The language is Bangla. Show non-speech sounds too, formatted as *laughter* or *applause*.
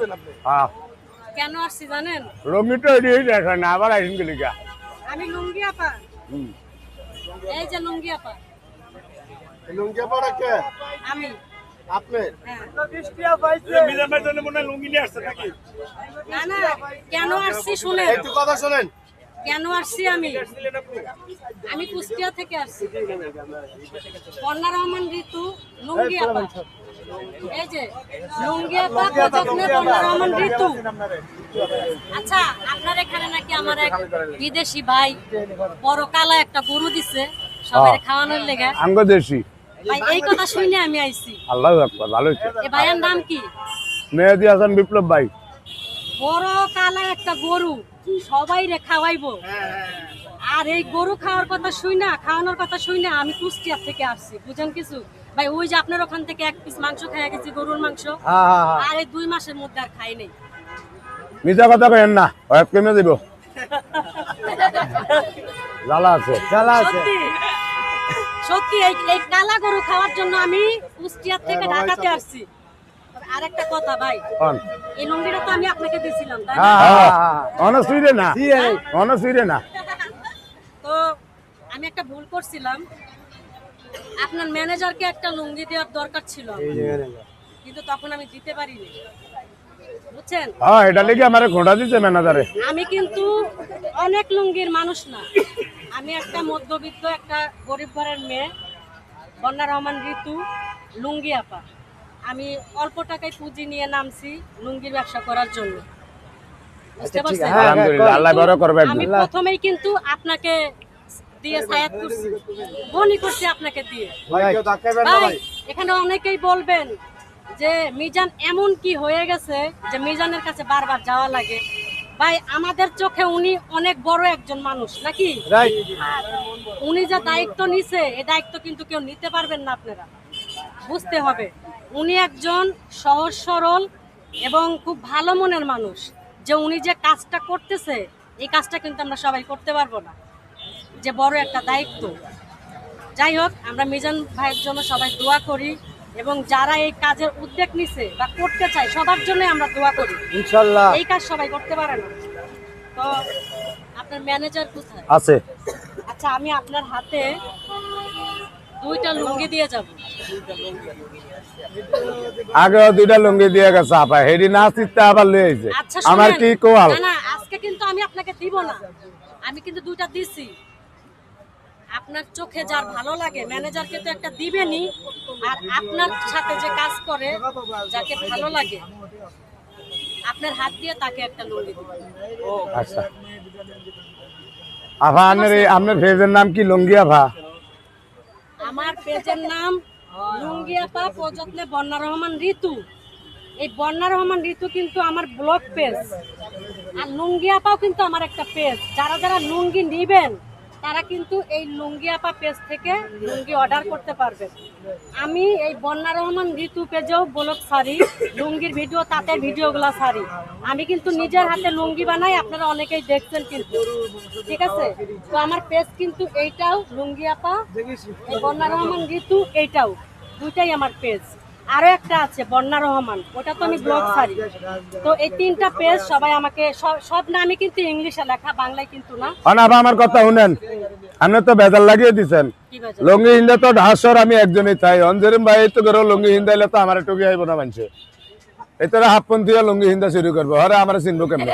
যাবেন আপনি? হ্যাঁ। কেন আসছি জানেন? লঙ্গি তো এদিকে দেখেন না আবার আইসিন গেলিকা আমি লুঙ্গি আপা। হুম। এই যে লুঙ্গি আপা। লুঙ্গি আপা কে? আমি। আপনি? হ্যাঁ। মিজান ভাই জন্য মনে লুঙ্গি নিয়ে আসছে নাকি? না না কেন আসছি শুনেন? একটু কথা শোনেন। কেন আসছি আমি? আমি কুষ্টিয়া থেকে আসছি। কন্যা রহমান ঋতু লুঙ্গি আপা এই যে লুঙ্গি আপা প্রযত্নে রহমান ঋতু। আচ্ছা আপনার এখানে নাকি আমার এক বিদেশি ভাই বড় কালা একটা গরু দিছে সবাই খাওয়ানোর লেগে। আঙ্গ দেশি। ভাই এই কথা শুনে আমি আইছি। আল্লাহ ভালো ভাইয়ের নাম কি? মেহেদি হাসান বিপ্লব ভাই। বড় কালা একটা গরু সবাই রে খাওয়াইবো? আর এই গরু খাওয়ার কথা শুই না খাওয়ানোর কথা শুই না আমি কুষ্টিয়ার থেকে আসছি বুঝেন কিছু? ভাই ওই যে আপনার ওখান থেকে এক পিস মাংস খাইয়া গেছি গরুর মাংস। আর এই দুই মাসের মধ্যে আর খাই নেই। মিথ্যা কথা কেন না এক কেমে দিব? জ্বালা আছে। জ্বালা সত্যি। সত্যি এই এই কালা গরু খাওয়ার জন্য আমি কুষ্টিয়ার থেকে ঢাকাতে আসছি। আর একটা কথা ভাই। এই লুঙ্গিটা তো আমি আপনাকে দিয়েছিলাম তাই না? হ্যাঁ অনসুইরে না। *laughs* তো আমি একটা ভুল করছিলাম। আপনার ম্যানেজারকে একটা লুঙ্গি দেওয়ার দরকার ছিল কিন্তু তখন আমি দিতে পারিনি। বুঝছেন? হ্যাঁ এটা লেগে আমার ঘোড়া দিতে ম্যানেজারে আমি কিন্তু অনেক লুঙ্গির মানুষ না। আমি একটা মধ্যবিত্ত একটা গরিব ঘরের মেয়ে বন্যা রহমান ঋতু লুঙ্গি আপা। আমি অল্প টাকায় পুঁজি নিয়ে নামছি লুঙ্গির ব্যবসা করার জন্য। বুঝতে পারছেন? আলহামদুলিল্লাহ আল্লাহ বড় করবে আমি প্রথমেই কিন্তু আপনাকে দিয়ে সায়াত করছি। বনি করছি আপনাকে দিয়ে। ভাই কেউ ধাক্কাবেন না ভাই ভাই। এখানে অনেকেই বলবেন যে মিজান এমন কি হয়ে গেছে যে মিজানের কাছে বারবার যাওয়া লাগে? ভাই আমাদের চোখে উনি অনেক বড় একজন মানুষ নাকি? উনি যে দায়িত্ব নিছে এই দায়িত্ব কিন্তু কেউ নিতে পারবেন না আপনারা। বুঝতে হবে। উনি একজন সহজ সরল এবং খুব ভালো মনের মানুষ। যে উনি যে কাজটা করতেছে এই কাজটা কিন্তু আমরা সবাই করতে পারব না। যে বড় একটা দায়িত্ব। যাই হোক আমরা মিজান ভাইয়ের জন্য সবাই দোয়া করি এবং যারা এই কাজের উদ্যোগ নিছে বা করতে চায় সবার জন্য আমরা দোয়া করি। ইনশাল্লাহ। এই কাজ সবাই করতে পারে না। তো আপনার ম্যানেজার কোথায়? আছে। আচ্ছা আমি আপনার হাতে দুইটা লুঙ্গি দিয়ে যাব। আগে দুইটা লুঙ্গি দিয়ে গেছে আপা। হেডি না চিত্তে আবার লয়ে আইছে। আচ্ছা আমার কি কোয়াল না না আজকে কিন্তু আমি আপনাকে দিব না। আমি কিন্তু দুইটা দিছি। আপনার চোখে যার ভালো লাগে ম্যানেজারকে তো একটা দিবেনই। আর আপনার সাথে যে কাজ করে যাকে ভালো লাগে আপনার হাত দিয়ে তাকে একটা লুঙ্গি দিবেন আচ্ছা। আভা আপনার আপনার ফেজের নাম কি লুঙ্গি আভা পেজের নাম লুঙ্গিয়াপা প্রযত্নে বন্যা রহমান ঋতু। এই বন্যা রহমান ঋতু কিন্তু আমার ব্লক পেজ। আর লুঙ্গিয়াপাও কিন্তু আমার একটা পেজ। যারা যারা লুঙ্গি নিবেন তারা কিন্তু এই লুঙ্গি আপা পেজ থেকে লুঙ্গি অর্ডার করতে পারবে। আমি এই বন্যা রহমান ঋতু পেজেও ব্লগ সারি, লুঙ্গির ভিডিও তাতে ভিডিওগুলো সারি। আমি কিন্তু নিজের হাতে লুঙ্গি বানাই, আপনারা অনেকেই দেখছেন কিন্তু। ঠিক আছে? তো আমার পেজ কিন্তু এইটাও, লুঙ্গি আপা বন্যা রহমান ঋতু, এইটাও। দুইটাই আমার পেজ আরও একটা আছে বন্যা রহমান। ওটা তো আমি ব্লগ সারি তো এই তিনটা পেজ সবাই আমাকে সব- নামই কিন্তু ইংলিশে লেখা বাংলায় কিন্তু না। অন আভা আমার কথা শুনেন। আপনি তো বেজাল লাগিয়ে দিছেন। লুঙ্গি হিন্দা তো ঢাসর আমি একজনই চাই। অঞ্জরিম ভাই তো করে লুঙ্গি হিন্দাইলে তো আমার টুকি আইব না মানছে। এতরা হাফ পন্থী লুঙ্গি হিন্দা শুরু করব। হরে আমার চিনবো কেমন?